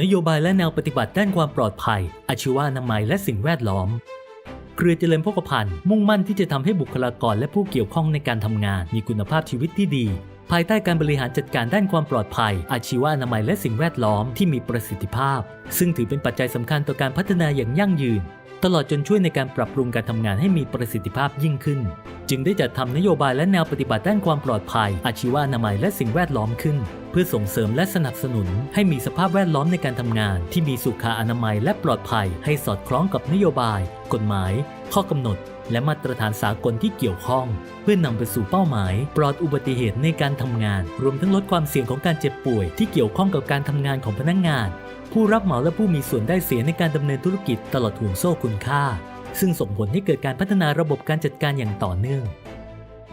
นโยบายและแนวปฏิบัติด้านความปลอดภัย อาชีวะอนามัยและสิ่งแวดล้อม เครือเจริญพกพันธ์มุ่งมั่นที่จะทำให้บุคลากรและผู้เกี่ยวข้องในการทำงาน มีคุณภาพชีวิตที่ดี ภายใต้การบริหารจัดการด้านความปลอดภัย อาชีวะอนามัยและสิ่งแวดล้อมที่มีประสิทธิภาพ ซึ่งถือเป็นปัจจัยสำคัญต่อการพัฒนาอย่างยั่งยืน ตลอดจนช่วยในการปรับปรุงการทำงานให้มีประสิทธิภาพยิ่งขึ้น จึงได้จัดทำนโยบายและแนวปฏิบัติด้านความปลอดภัย อาชีวะอนามัยและสิ่งแวดล้อมขึ้น เพื่อส่งเสริมและสนับสนุน ให้มีสภาพแวดล้อมในการทำงาน ที่มีสุขอนามัยและปลอดภัย ให้สอดคล้องกับนโยบาย กฎหมาย ข้อกำหนด และมาตรฐานสากลที่เกี่ยวข้อง เพื่อนำไปสู่เป้าหมาย ปลอดอุบัติเหตุในการทำงาน รวมทั้งลดความเสี่ยงของการเจ็บป่วยที่เกี่ยวข้องกับการทำงานของพนักงาน ผู้รับเหมาและผู้มีส่วนได้เสียในการดำเนินธุรกิจตลอดห่วงโซ่คุณค่า ซึ่งส่งผลให้เกิดการพัฒนาระบบการจัดการอย่างต่อเนื่อง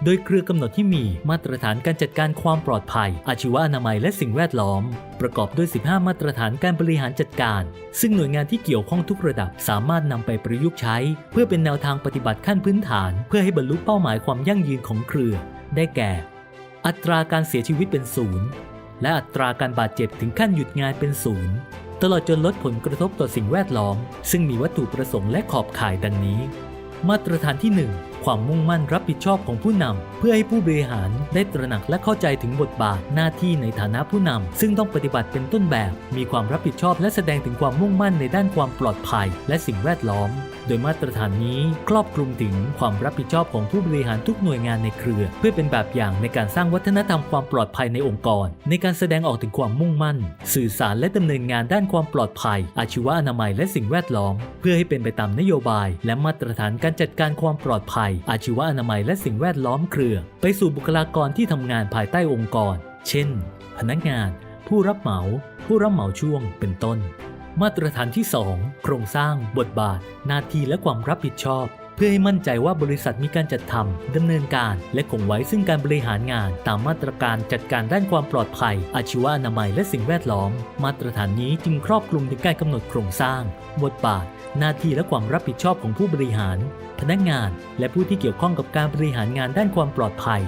โดยเครือกำหนดที่มีมาตรฐานการจัดการความปลอดภัย อาชีวอนามัยและสิ่งแวดล้อม ประกอบด้วย 15 มาตรฐานการบริหารจัดการ ซึ่งหน่วยงานที่เกี่ยวข้องทุกระดับสามารถนำไปประยุกต์ใช้ เพื่อเป็นแนวทางปฏิบัติขั้นพื้นฐาน เพื่อให้บรรลุเป้าหมายความยั่งยืนของเครือ ได้แก่ อัตราการเสียชีวิตเป็นศูนย์และอัตราการบาดเจ็บถึงขั้นหยุดงานเป็นศูนย์ตลอดจนลดผลกระทบต่อสิ่งแวดล้อม ซึ่งมีวัตถุประสงค์และขอบข่ายดังนี้ มาตรฐานที่ 1 ความมุ่งมั่นรับผิดชอบของผู้นำเพื่อให้ผู้บริหารได้ตระหนักและเข้าใจถึงบทบาทหน้าที่ในฐานะผู้นำซึ่งต้องปฏิบัติเป็นต้นแบบ มีความรับผิดชอบและแสดงถึงความมุ่งมั่นในด้านความปลอดภัย และสิ่งแวดล้อม โดยมาตรฐานนี้ครอบคลุมถึงความรับผิดชอบของผู้บริหารทุกหน่วยงานในเครือ เพื่อเป็นแบบอย่างในการสร้างวัฒนธรรมความปลอดภัยในองค์กร ในการแสดงออกถึงความมุ่งมั่น สื่อสารและดำเนินงานด้านความปลอดภัย อาชีวะอนามัยและสิ่งแวดล้อม เพื่อให้เป็นไปตามนโยบาย และมาตรฐานการจัดการความปลอดภัยอาชีวะอนามัยและสิ่งแวดล้อมเครือ ไปสู่บุคลากรที่ทำงานภายใต้องค์กร เช่น พนักงาน ผู้รับเหมา ผู้รับเหมาช่วงเป็นต้น มาตรฐานที่ 2 โครงสร้าง บทบาท หน้าที่และความรับผิดชอบ เพื่อให้มั่นใจว่าบริษัทมีการจัดทำดำเนินการ และคงไว้ซึ่งการบริหารงาน ตามมาตรการจัดการด้านความปลอดภัย อาชีวะอนามัยและสิ่งแวดล้อม มาตรฐานนี้จึงครอบคลุมถึงการกำหนดโครงสร้าง บทบาท หน้าที่และความรับผิดชอบของผู้บริหาร พนักงาน และผู้ที่เกี่ยวข้องกับการบริหารงานด้านความปลอดภัย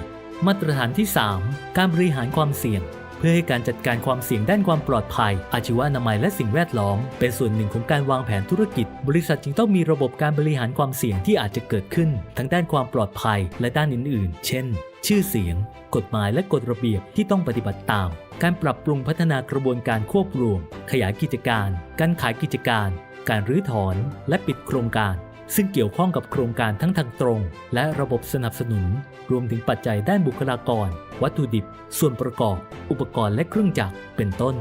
มาตรฐานที่ 3 การบริหารความเสี่ยง เพื่อให้การจัดการความเสี่ยงด้านความปลอดภัย อาชีวอนามัยและสิ่งแวดล้อม เป็นส่วนหนึ่งของการวางแผนธุรกิจ บริษัทจึงต้องมีระบบการบริหารความเสี่ยงที่อาจจะเกิดขึ้น ทั้งด้านความปลอดภัยและด้านอื่น ๆ เช่น ชื่อเสียง กฎหมายและกฎระเบียบที่ต้องปฏิบัติตาม การปรับปรุงพัฒนากระบวนการควบรวม ขยายกิจการ การขายกิจการ การรื้อถอน และปิดโครงการ ซึ่งเกี่ยวข้องกับโครงการทั้งทางตรง และระบบสนับสนุน รวมถึงปัจจัยด้านบุคลากร วัตถุดิบ ส่วนประกอบ อุปกรณ์และเครื่องจักรเป็นต้น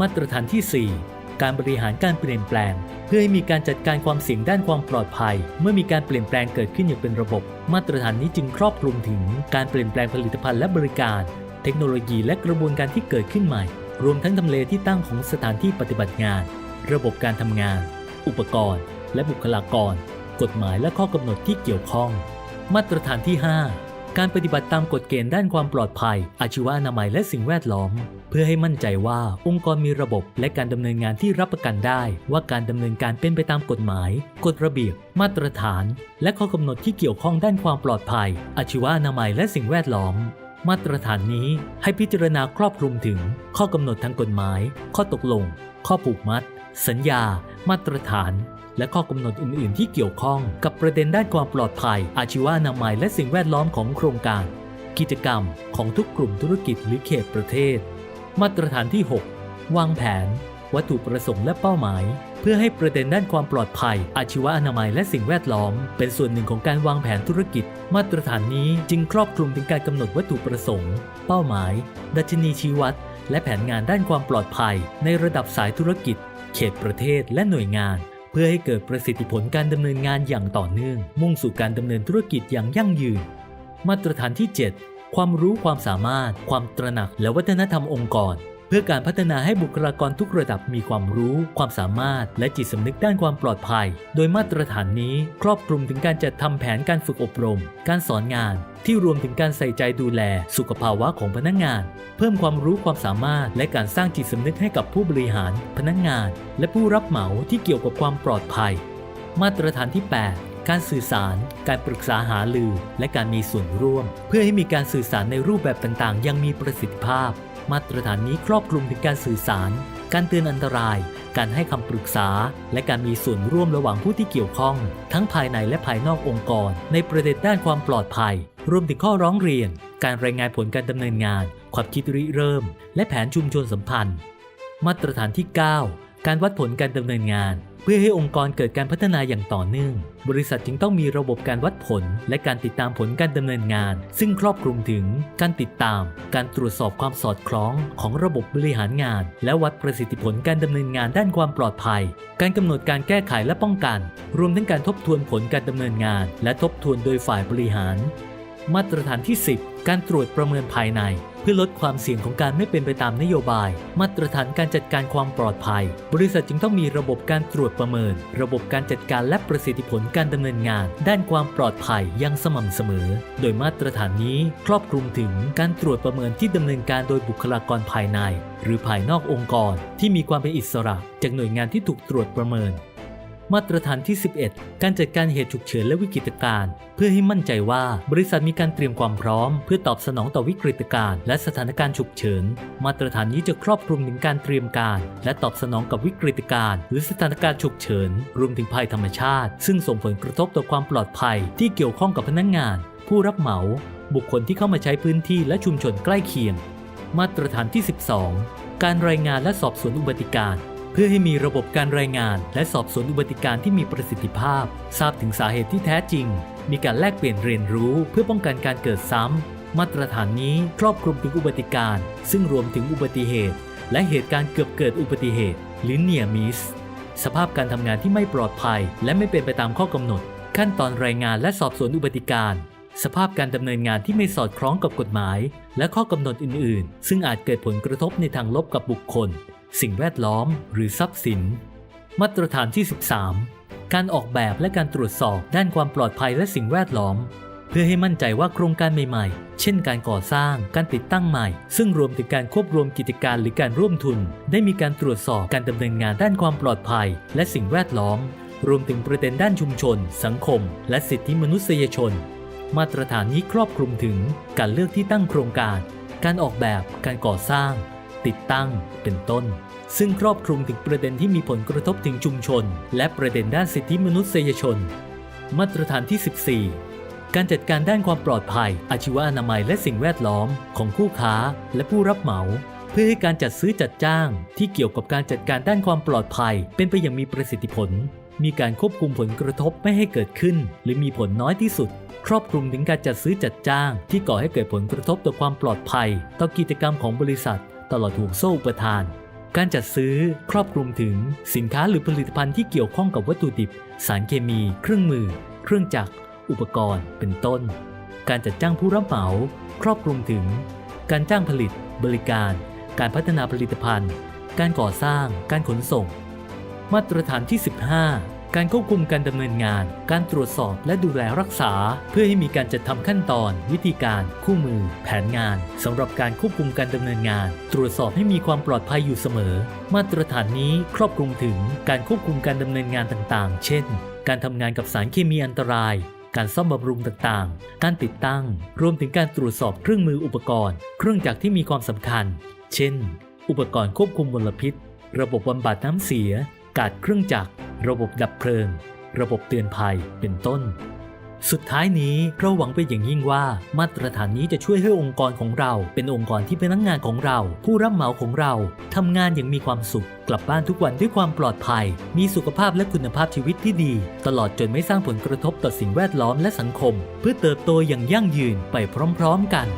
มาตรฐานที่ 4 การบริหารการเปลี่ยนแปลง เพื่อให้มีการจัดการความเสี่ยงด้านความปลอดภัย เมื่อมีการเปลี่ยนแปลงเกิดขึ้นอย่างเป็นระบบ มาตรฐานนี้จึงครอบคลุมถึงการเปลี่ยนแปลงผลิตภัณฑ์และบริการ เทคโนโลยีและกระบวนการที่เกิดขึ้นใหม่ รวมทั้งทำเลที่ตั้งของสถานที่ปฏิบัติงาน ระบบการทำงาน อุปกรณ์ และบุคลากร กฎหมายและข้อกำหนดที่เกี่ยวข้อง มาตรฐานที่ 5 การปฏิบัติตามกฎเกณฑ์ด้านความปลอดภัย อาชีวะอนามัยและสิ่งแวดล้อม เพื่อให้มั่นใจว่าองค์กรมีระบบและการดำเนินงานที่รับประกันได้ ว่าการดำเนินการเป็นไปตามกฎหมาย กฎระเบียบ มาตรฐาน และข้อกำหนดที่เกี่ยวข้องด้านความปลอดภัย อาชีวะอนามัยและสิ่งแวดล้อมมาตรฐานนี้ให้พิจารณาครอบคลุมถึง ข้อกำหนดทางกฎหมาย ข้อตกลง ข้อผูกมัด สัญญา มาตรฐาน และข้อกำหนดอื่น ๆ ที่เกี่ยวข้องกับประเด็นด้านความปลอดภัย อาชีวะอนามัยและสิ่งแวดล้อมของโครงการ กิจกรรมของทุกกลุ่มธุรกิจหรือเขตประเทศ มาตรฐานที่ 6 วางแผน วัตถุประสงค์และเป้าหมาย เพื่อให้ประเด็นด้านความปลอดภัย อาชีวะอนามัยและสิ่งแวดล้อม เป็นส่วนหนึ่งของการวางแผนธุรกิจ มาตรฐานนี้จึงครอบคลุมถึงการกำหนดวัตถุประสงค์ เป้าหมาย ดัชนีชี้วัดและแผนงานด้านความปลอดภัย ในระดับสายธุรกิจ เขตประเทศและหน่วยงาน เพื่อให้เกิดประสิทธิผลการดำเนินงานอย่างต่อเนื่อง มุ่งสู่การดำเนินธุรกิจอย่างยั่งยืน มาตรฐานที่ 7 ความรู้ความสามารถ ความตระหนักและวัฒนธรรมองค์กร พื่อการพัฒนาให้บุคลากรทุกระดับมีความรู้ ความสามารถ และจิตสำนึกด้านความปลอดภัย โดยมาตรฐานนี้ครอบคลุมถึงการจัดทำแผนการฝึกอบรม การสอนงาน ที่รวมถึงการใส่ใจดูแล สุขภาวะของพนักงาน เพิ่มความรู้ความสามารถ และการสร้างจิตสำนึกให้กับผู้บริหาร พนักงาน และผู้รับเหมาที่เกี่ยวกับความปลอดภัย มาตรฐานที่ 8 การสื่อสาร การปรึกษาหารือ และการมีส่วนร่วม เพื่อให้มีการสื่อสารในรูปแบบต่างๆ ยังมีประสิทธิภาพ มาตรฐานนี้ครอบคลุมถึงการสื่อสาร การเตือนอันตราย การให้คำปรึกษา และการมีส่วนร่วมระหว่างผู้ที่เกี่ยวข้อง ทั้งภายในและภายนอกองค์กร ในประเด็นด้านความปลอดภัย รวมถึงข้อร้องเรียน การรายงานผลการดำเนินงาน ความคิดริเริ่ม และแผนชุมชนสัมพันธ์ มาตรฐานที่ 9 การวัดผลการดำเนินงาน เพื่อให้องค์กรเกิดการพัฒนาอย่างต่อเนื่อง บริษัทจึงต้องมีระบบการวัดผล และการติดตามผลการดำเนินงาน ซึ่งครอบคลุมถึง การติดตาม การตรวจสอบความสอดคล้องของระบบบริหารงาน และวัดประสิทธิผลการดำเนินงานด้านความปลอดภัย การกำหนดการแก้ไขและป้องกัน รวมทั้งการทบทวนผลการดำเนินงาน และทบทวนโดยฝ่ายบริหาร มาตรฐานที่ 10 การตรวจประเมินภายใน เพื่อลดความเสี่ยงของการไม่เป็นไปตามนโยบาย มาตรฐานการจัดการความปลอดภัย บริษัทจึงต้องมีระบบการตรวจประเมิน ระบบการจัดการและประสิทธิผลการดำเนินงาน ด้านความปลอดภัยอย่างสม่ำเสมอ โดยมาตรฐานนี้ครอบคลุมถึงการตรวจประเมินที่ดำเนินการโดยบุคลากรภายใน หรือภายนอกองค์กร ที่มีความเป็นอิสระ จากหน่วยงานที่ถูกตรวจประเมิน มาตรฐานที่ 11 การจัดการเหตุฉุกเฉินและวิกฤตการณ์เพื่อให้มั่นใจว่าบริษัทมีการเตรียมความพร้อม เพื่อตอบสนองต่อวิกฤตการณ์และสถานการณ์ฉุกเฉิน มาตรฐานนี้จะครอบคลุมถึงการเตรียมการ และตอบสนองกับวิกฤตการณ์หรือสถานการณ์ฉุกเฉิน รวมถึงภัยธรรมชาติ ซึ่งส่งผลกระทบต่อความปลอดภัย ที่เกี่ยวข้องกับพนักงาน ผู้รับเหมา บุคคลที่เข้ามาใช้พื้นที่และชุมชนใกล้เคียง มาตรฐานที่ 12 การรายงานและสอบสวนอุบัติการณ์ เพื่อให้มีระบบการรายงาน และสอบสวนอุบัติการที่มีประสิทธิภาพ ทราบถึงสาเหตุที่แท้จริง มีการแลกเปลี่ยนเรียนรู้ เพื่อป้องกันการเกิดซ้ำ มาตรฐานนี้ครอบคลุมถึงอุบัติการ ซึ่งรวมถึงอุบัติเหตุ และเหตุการณ์เกือบเกิดอุบัติเหตุ หรือ near miss สภาพการทำงานที่ไม่ปลอดภัย และไม่เป็นไปตามข้อกำหนด ขั้นตอนรายงานและสอบสวนอุบัติการสภาพการดำเนินงานที่ไม่สอดคล้องกับกฎหมาย และข้อกำหนดอื่น ๆ ซึ่งอาจเกิดผลกระทบในทางลบกับบุคคล สิ่งแวดล้อม หรือทรัพย์สิน มาตรฐานที่ 13 การออกแบบและการตรวจสอบด้านความปลอดภัยและสิ่งแวดล้อม เพื่อให้มั่นใจว่าโครงการใหม่ๆ เช่นการก่อสร้าง การติดตั้งใหม่ ซึ่งรวมถึงการควบรวมกิจการหรือการร่วมทุน ได้มีการตรวจสอบการดำเนินงานด้านความปลอดภัย และสิ่งแวดล้อม รวมถึงประเด็นด้านชุมชน สังคม และสิทธิมนุษยชน มาตรฐานนี้ครอบคลุมถึง การเลือกที่ตั้งโครงการ การออกแบบ การก่อสร้าง ติดตั้ง เป็นต้น ซึ่งครอบคลุมถึงประเด็นที่มีผลกระทบถึงชุมชน และประเด็นด้านสิทธิมนุษยชน มาตรฐานที่ 14 การจัดการด้านความปลอดภัย อาชีวอนามัยและสิ่งแวดล้อมของคู่ค้าและผู้รับเหมา เพื่อให้การจัดซื้อจัดจ้าง ที่เกี่ยวกับการจัดการด้านความปลอดภัย เป็นไปอย่างมีประสิทธิผล มีการควบคุมผลกระทบไม่ให้เกิดขึ้น หรือมีผลน้อยที่สุดครอบคลุมถึงการจัดซื้อจัดจ้าง ที่ก่อให้เกิดผลกระทบต่อความปลอดภัย ต่อกิจกรรมของบริษัท ตลอดห่วงโซ่อุปทาน การจัดซื้อครอบคลุมถึงสินค้าหรือผลิตภัณฑ์ที่เกี่ยวข้องกับวัตถุดิบ สารเคมี เครื่องมือ เครื่องจักร อุปกรณ์ เป็นต้น การจัดจ้างผู้รับเหมา ครอบคลุมถึง การจ้างผลิต บริการ การพัฒนาผลิตภัณฑ์ การก่อสร้าง การขนส่ง มาตรฐานที่ 15 การควบคุมการดำเนินงาน การตรวจสอบและดูแลรักษา เพื่อให้มีการจัดทำขั้นตอน วิธีการ คู่มือ แผนงานสำหรับการควบคุมการดำเนินงาน ตรวจสอบให้มีความปลอดภัยอยู่เสมอ มาตรฐานนี้ครอบคลุมถึงการควบคุมการดำเนินงานต่างๆ เช่น การทำงานกับสารเคมีอันตรายการซ่อมบำรุงต่างๆ การติดตั้ง รวมถึงการตรวจสอบเครื่องมืออุปกรณ์ เครื่องจักรที่มีความสำคัญ เช่น อุปกรณ์ควบคุมมลพิษ ระบบบำบัดน้ำเสีย การเครื่องจักร ระบบดับเพลิง ระบบเตือนภัยเป็นต้น สุดท้ายนี้เราหวังเป็นอย่างยิ่งว่ามาตรฐานนี้จะช่วยให้องค์กรของเราเป็นองค์กรที่พนักงานของเรา ผู้รับเหมาของเราทำงานอย่างมีความสุข กลับบ้านทุกวันด้วยความปลอดภัย มีสุขภาพและคุณภาพชีวิตที่ดี ตลอดจนไม่สร้างผลกระทบต่อสิ่งแวดล้อมและสังคม เพื่อเติบโตอย่างยั่งยืนไปพร้อม ๆ กัน